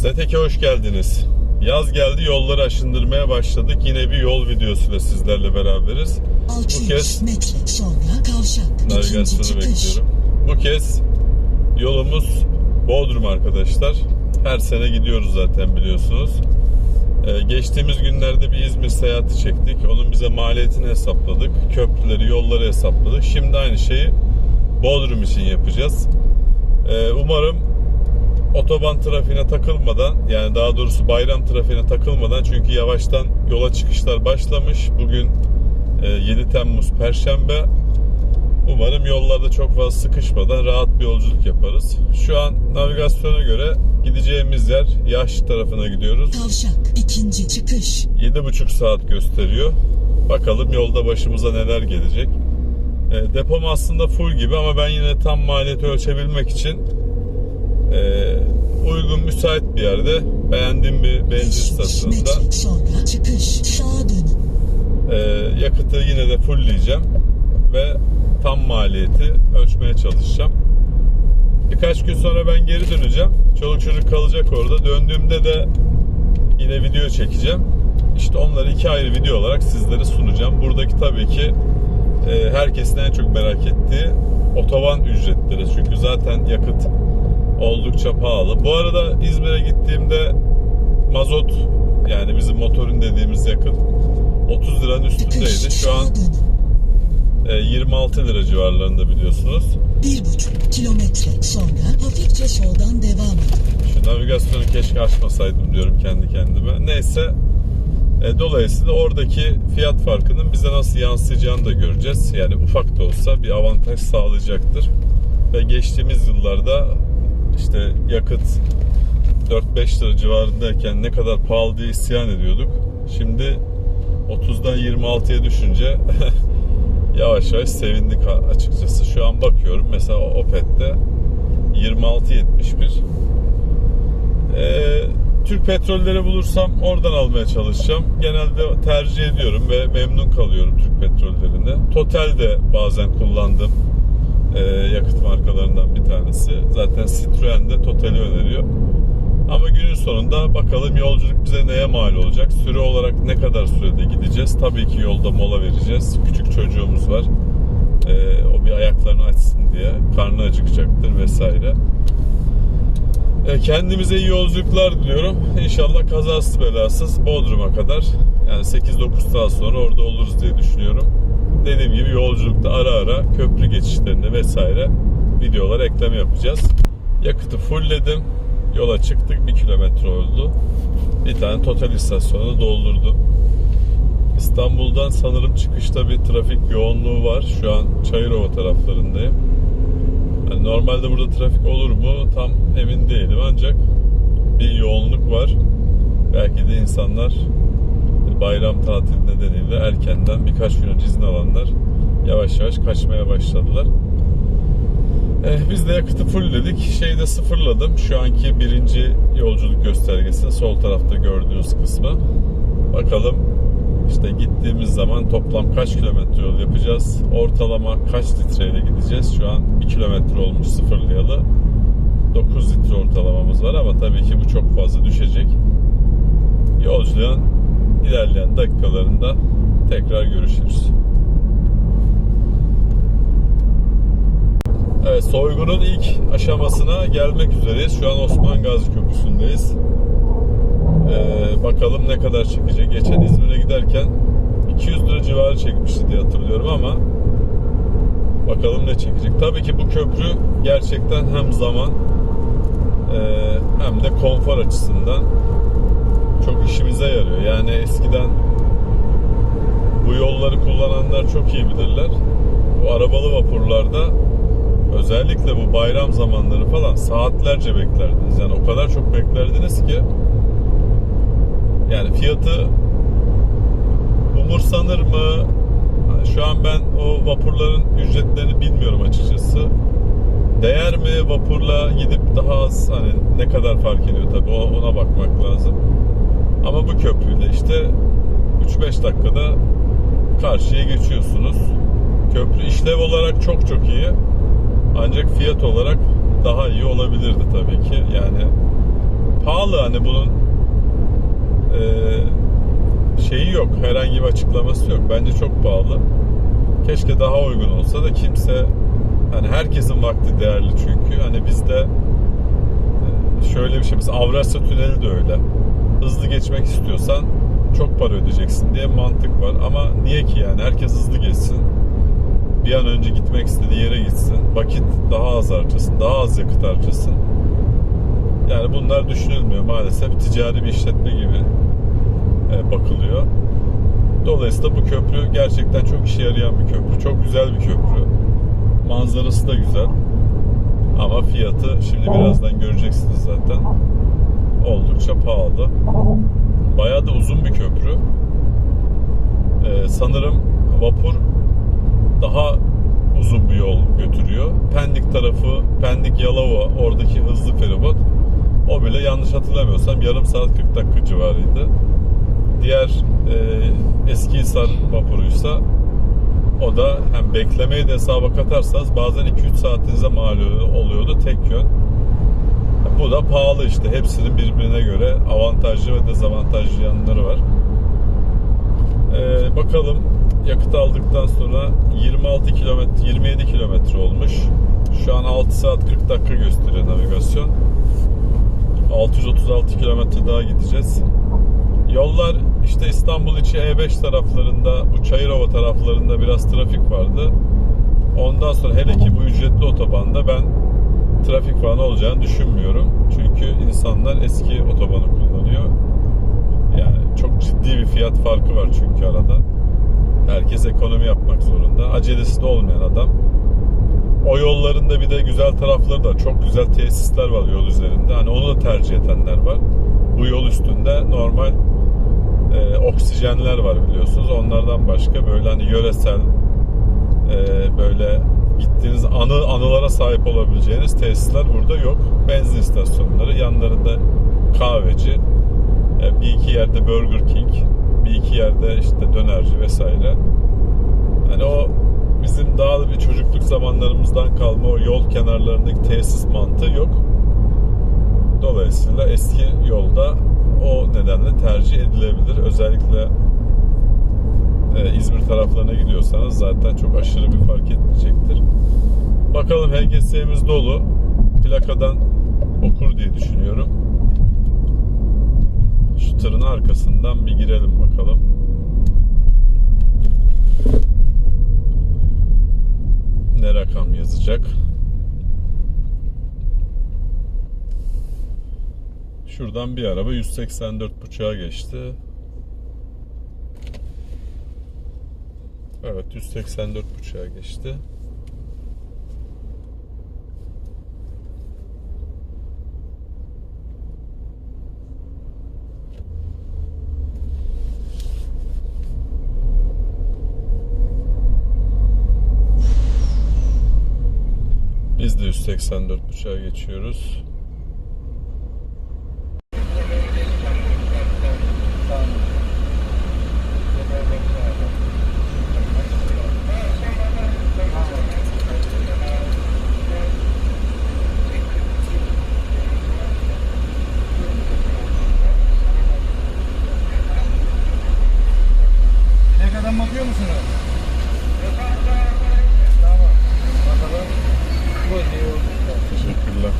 Zetek'e hoş geldiniz. Yaz geldi yolları aşındırmaya başladık. Yine bir yol videosuyla sizlerle beraberiz. Bu 600 kez metre sonra kavşak. İkinci navigasyonu bekliyorum. Bu kez yolumuz Bodrum arkadaşlar. Her sene gidiyoruz zaten biliyorsunuz. Ee, geçtiğimiz günlerde bir İzmir seyahati çektik. Onun bize maliyetini hesapladık. Köprüleri, yolları hesapladık. Şimdi aynı şeyi Bodrum için yapacağız. Ee, umarım otoban trafiğine takılmadan yani daha doğrusu bayram trafiğine takılmadan çünkü yavaştan yola çıkışlar başlamış. Bugün e, 7 Temmuz Perşembe. Umarım yollarda çok fazla sıkışmadan rahat bir yolculuk yaparız. Şu an navigasyona göre gideceğimiz yer Yaş tarafına gidiyoruz. Kavşak. ikinci çıkış. 7,5 saat gösteriyor. Bakalım yolda başımıza neler gelecek. E, depom aslında full gibi ama ben yine tam maliyeti ölçebilmek için e, uygun müsait bir yerde beğendiğim bir benzin 500 istasyonunda e, yakıtı yine de fullleyeceğim ve tam maliyeti ölçmeye çalışacağım. Birkaç gün sonra ben geri döneceğim. Çoluk çocuk kalacak orada. Döndüğümde de yine video çekeceğim. İşte onları iki ayrı video olarak sizlere sunacağım. Buradaki tabii ki e, herkesin en çok merak ettiği otoban ücretleri. Çünkü zaten yakıt oldukça pahalı. Bu arada İzmir'e gittiğimde mazot yani bizim motorun dediğimiz yakıt 30 liranın üstündeydi. Şu an Sağa dönün. e, 26 lira civarlarında biliyorsunuz. Bir buçuk kilometre sonra hafifçe soldan devam edin. Şu navigasyonu keşke açmasaydım diyorum kendi kendime. Neyse. E, dolayısıyla oradaki fiyat farkının bize nasıl yansıyacağını da göreceğiz. Yani ufak da olsa bir avantaj sağlayacaktır. Ve geçtiğimiz yıllarda işte yakıt 4-5 lira civarındayken ne kadar pahalı diye isyan ediyorduk. Şimdi 30'dan 26'ya düşünce yavaş yavaş sevindik açıkçası. Şu an bakıyorum mesela Opet'te 26.71 ee, Türk petrolleri bulursam oradan almaya çalışacağım. Genelde tercih ediyorum ve memnun kalıyorum Türk petrollerinde. Total de bazen kullandım ee, yakıt markalarından bir tanesi. Zaten Citroen de Total'i öneriyor. Ama günün sonunda bakalım yolculuk bize neye mal olacak? Süre olarak ne kadar sürede gideceğiz? Tabii ki yolda mola vereceğiz. Küçük çocuğumuz var. Ee, o bir ayaklarını açsın diye. Karnı acıkacaktır vesaire. E, Kendimize iyi yolculuklar diliyorum. İnşallah kazasız belasız Bodrum'a kadar yani 8-9 saat sonra orada oluruz diye düşünüyorum. Dediğim gibi yolculukta ara ara köprü geçişlerinde vesaire videolar ekleme yapacağız. Yakıtı fullledim. Yola çıktık. 1 kilometre oldu. Bir tane total istasyonu doldurdum. İstanbul'dan sanırım çıkışta bir trafik yoğunluğu var. Şu an Çayırova taraflarındayım. Yani normalde burada trafik olur mu tam emin değilim ancak bir yoğunluk var. Belki de insanlar bayram tatili nedeniyle erkenden birkaç gün önce izin alanlar yavaş yavaş kaçmaya başladılar. Eh, biz de yakıtı fullledik. Şeyi de sıfırladım. Şu anki birinci yolculuk göstergesi sol tarafta gördüğünüz kısmı. Bakalım işte gittiğimiz zaman toplam kaç kilometre yol yapacağız? Ortalama kaç litreyle gideceğiz? Şu an 1 kilometre olmuş sıfırlayalı. 9 litre ortalamamız var ama tabii ki bu çok fazla düşecek. Yolculuğun ilerleyen dakikalarında tekrar görüşürüz. Evet, soygunun ilk aşamasına gelmek üzereyiz. Şu an Osman Gazi Köprüsü'ndeyiz. Ee, bakalım ne kadar çekecek. Geçen İzmir'e giderken 200 lira civarı çekmişti diye hatırlıyorum ama bakalım ne çekecek. Tabii ki bu köprü gerçekten hem zaman e, hem de konfor açısından çok işimize yarıyor. Yani eskiden bu yolları kullananlar çok iyi bilirler. Bu arabalı vapurlarda özellikle bu bayram zamanları falan saatlerce beklerdiniz. Yani o kadar çok beklerdiniz ki yani fiyatı umursanır mı? Şu an ben o vapurların ücretlerini bilmiyorum açıkçası. Değer mi vapurla gidip daha az hani ne kadar fark ediyor tabii ona bakmak lazım. Ama bu köprüyle işte 3-5 dakikada karşıya geçiyorsunuz. Köprü işlev olarak çok çok iyi. Ancak fiyat olarak daha iyi olabilirdi tabii ki. Yani pahalı hani bunun e, şeyi yok. Herhangi bir açıklaması yok. Bence çok pahalı. Keşke daha uygun olsa da kimse hani herkesin vakti değerli çünkü. Hani bizde e, şöyle bir şey mesela Avrasya Tüneli de öyle. Hızlı geçmek istiyorsan çok para ödeyeceksin diye mantık var. Ama niye ki yani herkes hızlı geçsin. Bir an önce gitmek istediği yere gitsin. Vakit daha az harcasın. Daha az yakıt harcasın. Yani bunlar düşünülmüyor maalesef. Ticari bir işletme gibi e, bakılıyor. Dolayısıyla bu köprü gerçekten çok işe yarayan bir köprü. Çok güzel bir köprü. Manzarası da güzel. Ama fiyatı şimdi birazdan göreceksiniz zaten. Oldukça pahalı. Bayağı da uzun bir köprü. Ee, sanırım vapur daha uzun bir yol götürüyor. Pendik tarafı, Pendik Yalova oradaki hızlı feribot o bile yanlış hatırlamıyorsam yarım saat 40 dakika civarıydı. Diğer e, Eskihisar vapuruysa o da hem beklemeyi de hesaba katarsanız bazen 2-3 saatinize mal oluyordu tek yön. Bu da pahalı işte. Hepsinin birbirine göre avantajlı ve dezavantajlı yanları var. Ee, bakalım yakıt aldıktan sonra 26 kilometre 27 kilometre olmuş. Şu an 6 saat 40 dakika gösteriyor navigasyon. 636 kilometre daha gideceğiz. Yollar işte İstanbul içi E5 taraflarında, bu Çayırova taraflarında biraz trafik vardı. Ondan sonra hele ki bu ücretli otobanda ben trafik falan olacağını düşünmüyorum. Çünkü insanlar eski otobanı kullanıyor. Yani çok ciddi bir fiyat farkı var çünkü arada. Herkes ekonomi yapmak zorunda. Acelesi de olmayan adam. O yollarında bir de güzel tarafları da çok güzel tesisler var yol üzerinde. Hani onu da tercih edenler var. Bu yol üstünde normal e, oksijenler var biliyorsunuz. Onlardan başka böyle hani yöresel e, böyle gittiğiniz anı anılara sahip olabileceğiniz tesisler burada yok. Benzin istasyonları, yanlarında kahveci, e, bir iki yerde Burger King, bir iki yerde işte dönerci vesaire. Hani o bizim daha bir çocukluk zamanlarımızdan kalma o yol kenarlarındaki tesis mantığı yok. Dolayısıyla eski yolda o nedenle tercih edilebilir. Özellikle e, İzmir taraflarına gidiyorsanız zaten çok aşırı bir fark etmeyecektir. Bakalım HGS'miz dolu. Plakadan okur diye düşünüyorum. Şu tırın arkasından bir girelim bakalım. Ne rakam yazacak? Şuradan bir araba 184.5'a geçti. Evet 184.5'a geçti. Biz de 184.5'a geçiyoruz. Plakadan bakıyor musunuz? Tamam. Bakalım. Bu iyi olmuş. Teşekkürler.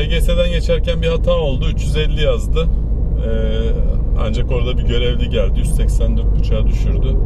HGS'den geçerken bir hata oldu. 350 yazdı. Ee, ancak orada bir görevli geldi. 184.5'a düşürdü.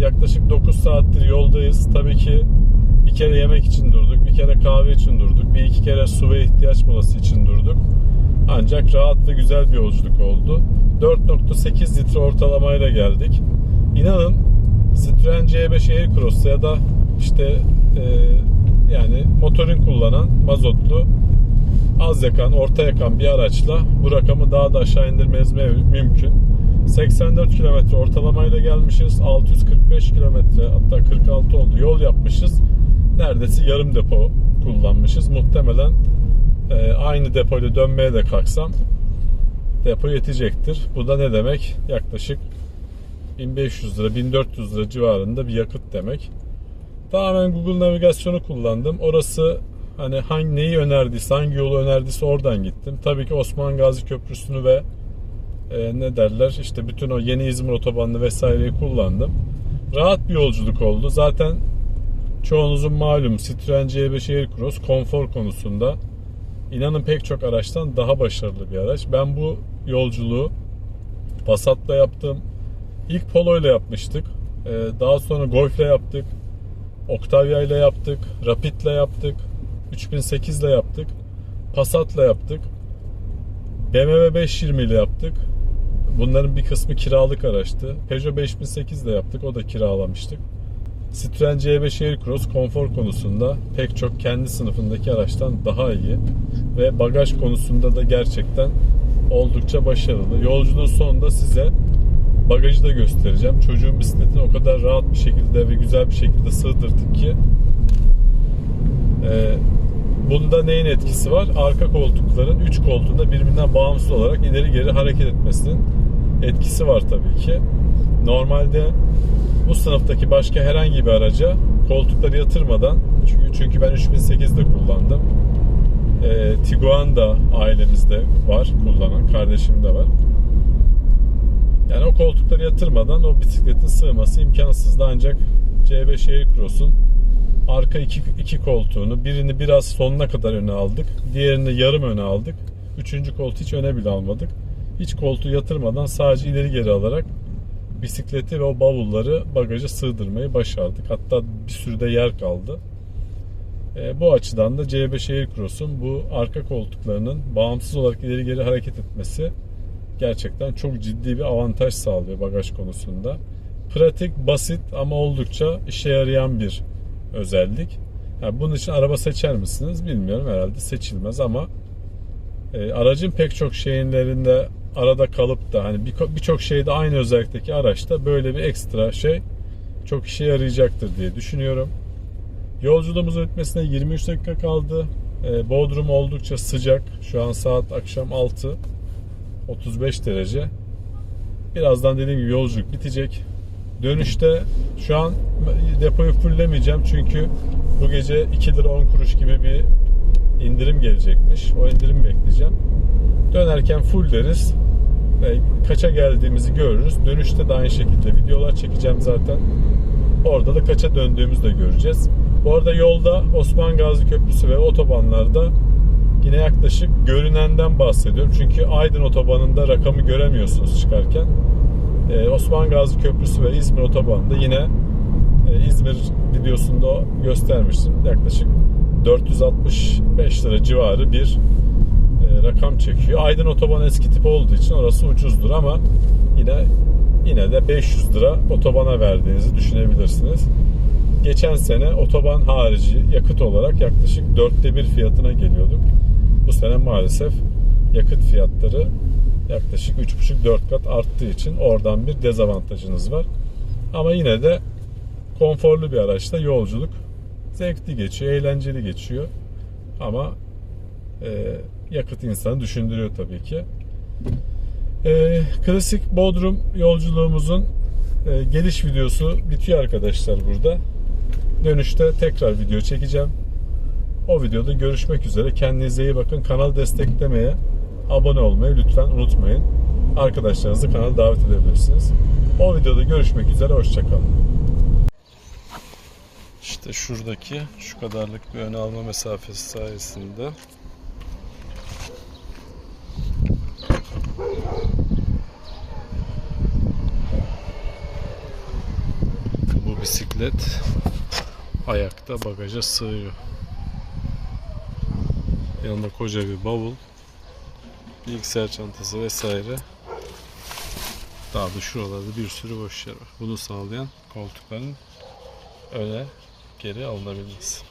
Yaklaşık 9 saattir yoldayız. Tabii ki bir kere yemek için durduk, bir kere kahve için durduk, bir iki kere su ve ihtiyaç molası için durduk. Ancak rahat ve güzel bir yolculuk oldu. 4.8 litre ortalamayla geldik. İnanın Citroen C5 Aircross ya da işte e, yani motorun kullanan mazotlu az yakan, orta yakan bir araçla bu rakamı daha da aşağı indirmeniz mümkün. 84 kilometre ortalamayla gelmişiz. 645 kilometre hatta 46 oldu yol yapmışız. Neredeyse yarım depo kullanmışız. Muhtemelen e, aynı depoyla dönmeye de kalksam depo yetecektir. Bu da ne demek? Yaklaşık 1500 lira, 1400 lira civarında bir yakıt demek. Tamamen Google navigasyonu kullandım. Orası hani hangi neyi önerdiyse, hangi yolu önerdiyse oradan gittim. Tabii ki Osman Gazi Köprüsü'nü ve e, ne derler işte bütün o yeni İzmir otobanını vesaireyi kullandım. Rahat bir yolculuk oldu. Zaten çoğunuzun malum Citroen C5 Aircross konfor konusunda inanın pek çok araçtan daha başarılı bir araç. Ben bu yolculuğu Passat'la yaptım. İlk Polo ile yapmıştık. Ee, Daha sonra Golf'le yaptık. Octavia ile yaptık. Rapid'le yaptık. 3008 ile yaptık. Passat'la yaptık. BMW 520 ile yaptık. Bunların bir kısmı kiralık araçtı. Peugeot 5008 ile yaptık. O da kiralamıştık. Citroen C5 Aircross konfor konusunda pek çok kendi sınıfındaki araçtan daha iyi ve bagaj konusunda da gerçekten oldukça başarılı. Yolculuğun sonunda size bagajı da göstereceğim. Çocuğun bisikletini o kadar rahat bir şekilde ve güzel bir şekilde sığdırdık ki e, bunda neyin etkisi var? Arka koltukların 3 koltuğunda birbirinden bağımsız olarak ileri geri hareket etmesinin etkisi var tabii ki. Normalde bu sınıftaki başka herhangi bir araca koltukları yatırmadan çünkü çünkü ben 3008'de kullandım. E, Tiguan da ailemizde var kullanan, kardeşim de var. Yani o koltukları yatırmadan o bisikletin sığması imkansızdı ancak C5 Aircross'un arka iki, iki koltuğunu birini biraz sonuna kadar öne aldık. Diğerini yarım öne aldık. Üçüncü koltuğu hiç öne bile almadık. Hiç koltuğu yatırmadan sadece ileri geri alarak bisikleti ve o bavulları bagaja sığdırmayı başardık. Hatta bir sürü de yer kaldı. E, bu açıdan da C5 Aircross'un bu arka koltuklarının bağımsız olarak ileri geri hareket etmesi gerçekten çok ciddi bir avantaj sağlıyor bagaj konusunda. Pratik, basit ama oldukça işe yarayan bir özellik. Yani bunun için araba seçer misiniz bilmiyorum herhalde seçilmez ama e, aracın pek çok şeyinlerinde arada kalıp da hani bir- birçok şeyde aynı özellikteki araçta böyle bir ekstra şey çok işe yarayacaktır diye düşünüyorum. Yolculuğumuzun bitmesine 23 dakika kaldı. E, Bodrum oldukça sıcak. Şu an saat akşam 6. 35 derece. Birazdan dediğim gibi yolculuk bitecek. Dönüşte şu an depoyu fulllemeyeceğim çünkü bu gece 2 lira 10 kuruş gibi bir indirim gelecekmiş. O indirimi bekleyeceğim. Dönerken full deriz. Kaça geldiğimizi görürüz. Dönüşte de aynı şekilde videolar çekeceğim zaten. Orada da kaça döndüğümüzü de göreceğiz. Bu arada yolda Osman Gazi Köprüsü ve otobanlarda yine yaklaşık görünenden bahsediyorum. Çünkü Aydın otobanında rakamı göremiyorsunuz çıkarken. Ee, Osman Gazi Köprüsü ve İzmir otobanında yine e, İzmir videosunda göstermiştim. Yaklaşık 465 lira civarı bir e, rakam çekiyor. Aydın otoban eski tip olduğu için orası ucuzdur ama yine yine de 500 lira otobana verdiğinizi düşünebilirsiniz. Geçen sene otoban harici yakıt olarak yaklaşık dörtte bir fiyatına geliyorduk. Bu sene maalesef yakıt fiyatları yaklaşık 3,5-4 kat arttığı için oradan bir dezavantajınız var. Ama yine de konforlu bir araçta yolculuk zevkli geçiyor, eğlenceli geçiyor. Ama e, yakıt insanı düşündürüyor tabii ki. E, klasik Bodrum yolculuğumuzun e, geliş videosu bitiyor arkadaşlar burada. Dönüşte tekrar video çekeceğim. O videoda görüşmek üzere. Kendinize iyi bakın. Kanal desteklemeye, abone olmayı lütfen unutmayın. Arkadaşlarınızı kanala davet edebilirsiniz. O videoda görüşmek üzere. Hoşçakalın. İşte şuradaki şu kadarlık bir ön alma mesafesi sayesinde bisiklet ayakta bagaja sığıyor. Yanında koca bir bavul, bilgisayar çantası vesaire. Daha da şuralarda bir sürü boş yer var. Bunu sağlayan koltukların öne geri alınabilmesi.